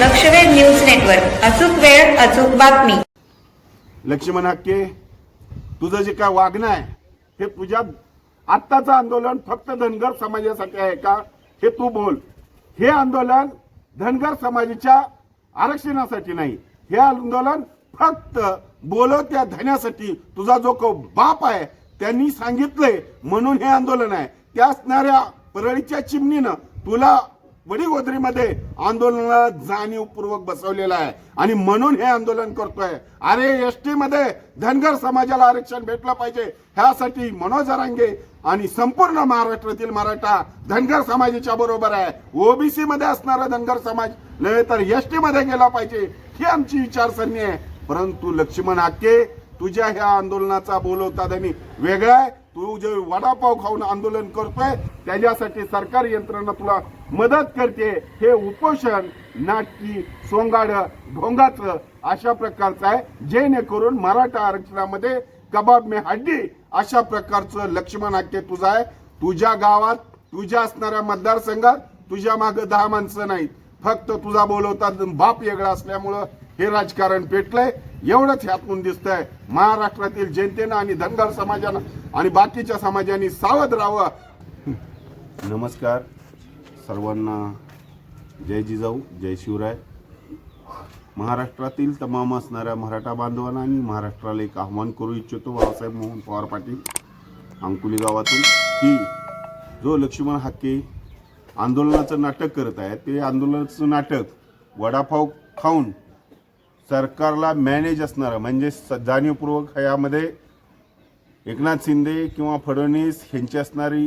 लक्षवेध news network. अचूक वेळ अचूक बातमी. लक्ष्मण हक्के तुझं जे काय वागणं आहे हे तुझ्या आत्ताचं आंदोलन फक्त धनगर समाजासाठी आहे का? हे तू बोल. हे आंदोलन धनगर समाजाच्या आरक्षणासाठी नाही. हे आंदोलन फक्त बोलवत्या धन्यासाठी तुझा जो को बाप आहे त्यांनी सांगितलंय म्हणून हे आंदोलन आहे. त्या असणाऱ्या परळीच्या चिमणीनं तुला वडीगोद्रीमध्ये आंदोलनाला जाणीवपूर्वक बसवलेलं आहे. आणि म्हणून हे आंदोलन करतोय. अरे एस टी मध्ये धनगर समाजाला आरक्षण भेटलं पाहिजे. ह्यासाठी मनोज रांगे आणि संपूर्ण महाराष्ट्रातील मराठा धनगर समाजाच्या बरोबर आहे. ओबीसी मध्ये असणारा धनगर समाज नव्हे तर एस टी मध्ये गेला पाहिजे. ही आमची विचारसरणी आहे. परंतु लक्ष्मण हाके तुझ्या ह्या आंदोलनाचा बोलवता त्यांनी वेगळा आहे. तू जे वडापाव खाऊन आंदोलन करतोय त्याच्यासाठी सरकारी यंत्रणा तुला मदत करते. हे उपोषण नाटकी सोंगाड ढोंगाचं अशा प्रकारचं आहे जेणेकरून मराठा आरक्षणामध्ये कबाब मे हड्डी अशा प्रकारचं लक्ष्मण हक्के तुझं आहे. तुझ्या गावात तुझ्या असणाऱ्या मतदारसंघात तुझ्या मागं दहा माणसं नाहीत. फक्त तुझा बोलवतात बाप वेगळा असल्यामुळं हे राजकारण पेटलंय. एवढंच ह्यातून दिसतंय. महाराष्ट्रातील जनतेनं आणि धनगर समाजानं आणि बाकीच्या समाजाने सावध राहावं. नमस्कार. सर्वांना जय जिजाऊ जय शिवराय. महाराष्ट्रातील तमाम असणाऱ्या मराठा बांधवांना आणि महाराष्ट्राला एक आव्हान करू इच्छितो बाबासाहेब मोहन पवार पाटील अंकुली गावातून की जो लक्ष्मण हाके आंदोलनाचं नाटक करत आहे ते आंदोलनाचं नाटक वडापाव खाऊन सरकारला मॅनेज असणारं म्हणजे स- जाणीवपूर्वक यामध्ये एकनाथ शिंदे किंवा फडणवीस ह्यांची असणारी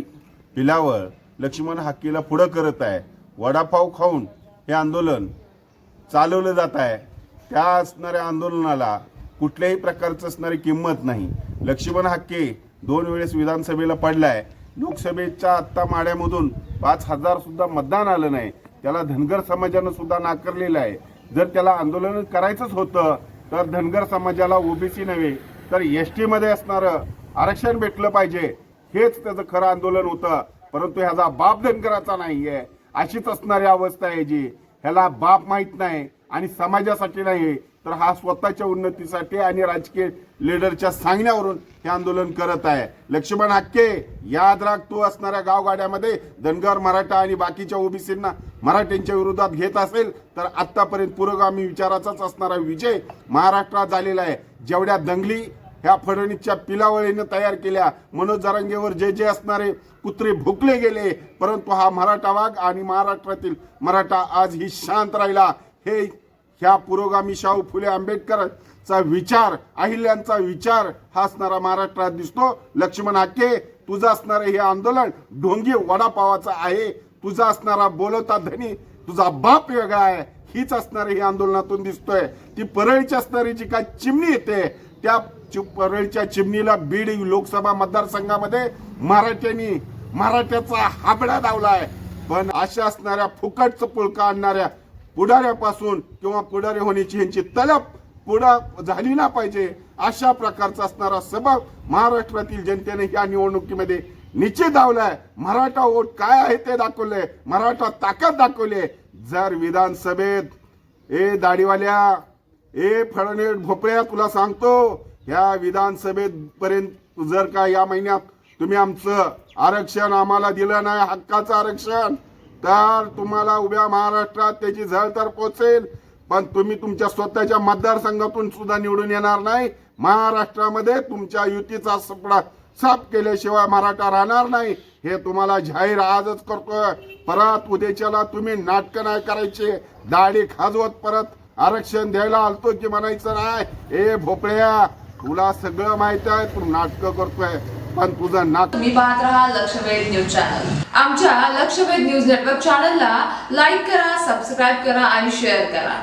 पिलावळ लक्ष्मण हाकीला पुढं करत आहे. वडापाव खाऊन हे आंदोलन चालवलं जात आहे. त्या असणाऱ्या आंदोलनाला कुठल्याही प्रकारचं असणारी किंमत नाही. लक्ष्मण हाके दोन वेळेस विधानसभेला पडलाय. लोकसभेच्या आत्ता माड्यामधून पाच हजार सुद्धा मतदान आलं नाही. त्याला धनगर समाजानं सुद्धा नाकारलेलं आहे. जर त्याला आंदोलन करायचंच होतं तर धनगर समाजाला ओबीसी नव्हे तर एस टीमध्ये असणारं आरक्षण भेटलं पाहिजे. हेच त्याचं खरं आंदोलन होतं. परंतु ह्याचा बाप धनगराचा नाहीये. अशीच असणारी अवस्था आहे जी. ह्याला बाप माहीत नाही आणि समाजासाठी नाही. तर हा स्वतःच्या उन्नतीसाठी आणि राजकीय लिडरच्या सांगण्यावरून हे आंदोलन करत आहे. लक्ष्मण हक्के याद राख तू असणाऱ्या गावगाड्यामध्ये धनगर मराठा आणि बाकीच्या ओबीसींना मराठ्यांच्या विरोधात घेत असेल तर आतापर्यंत पुरोगामी विचाराचाच असणारा विजय महाराष्ट्रात झालेला आहे. जेवढ्या दंगली ह्या फडणवीसच्या पिलावळीनं तयार केल्या. मनोज जरांगेवर जे जे असणारे कुत्रे भुकले गेले. परंतु हा मराठा वाघ आणि महाराष्ट्रातील मराठा आज ही शांत राहिला. हे ह्या पुरोगामी शाहू फुले आंबेडकरचा विचार अहिल्यांचा विचार हा असणारा महाराष्ट्रात दिसतो. लक्ष्मण हाके तुझं असणारं हे आंदोलन ढोंगी वडापावाचं आहे. तुझा असणारा बोलवता धनी तुझा बाप वेगळा आहे. हीच असणारी ही आंदोलनातून दिसतोय. ती परळीची असणारी जी काय चिमणी येते त्या परळीच्या चिमणीला बीड लोकसभा मतदारसंघामध्ये मराठ्यांनी मराठ्याचा हाबडा धावलाय पण अशा असणाऱ्या फुकटचं पुळका आणणाऱ्या पुढाऱ्यापासून किंवा पुढारी होण्याची यांची तलप पुढं झाली ना पाहिजे अशा प्रकारचा असणारा सबब महाराष्ट्रातील जनतेने या निवडणुकीमध्ये निश्चित धावलाय मराठा वोट काय आहे ते दाखवले मराठा ताकद दाखवले जर विधानसभेत ए दाढीवाल्या ए फडणवीस भोपळ्या तुला सांगतो ह्या विधानसभेत पर्यंत जर का या महिन्यात तुम्ही आमचं आरक्षण आम्हाला दिलं नाही हक्काचं आरक्षण तर तुम्हाला उभ्या महाराष्ट्रात त्याची झळ तर पोचेल. पण तुम्ही तुमच्या स्वतःच्या मतदारसंघातून सुद्धा निवडून येणार नाही. महाराष्ट्रामध्ये तुमच्या युतीचा सपडा साफ केल्याशिवाय मराठा राहणार नाही. हे तुम्हाला जाहीर आजच करतोय. परत उद्याच्याला तुम्ही नाटकं नाही करायचे. दाढी खाजवत परत आरक्षण द्यायला आलतो की म्हणायचं नाही. ए भोपळ्या तुला सगळं माहीत आहे तू नाटकं करतोय. पण तुझं नाटक तुम्ही पाहत राहा लक्षवेध न्यूज चॅनल. आमच्या लक्षवेध न्यूज नेटवर्क चॅनलला लाईक करा सबस्क्राईब करा आणि शेअर करा.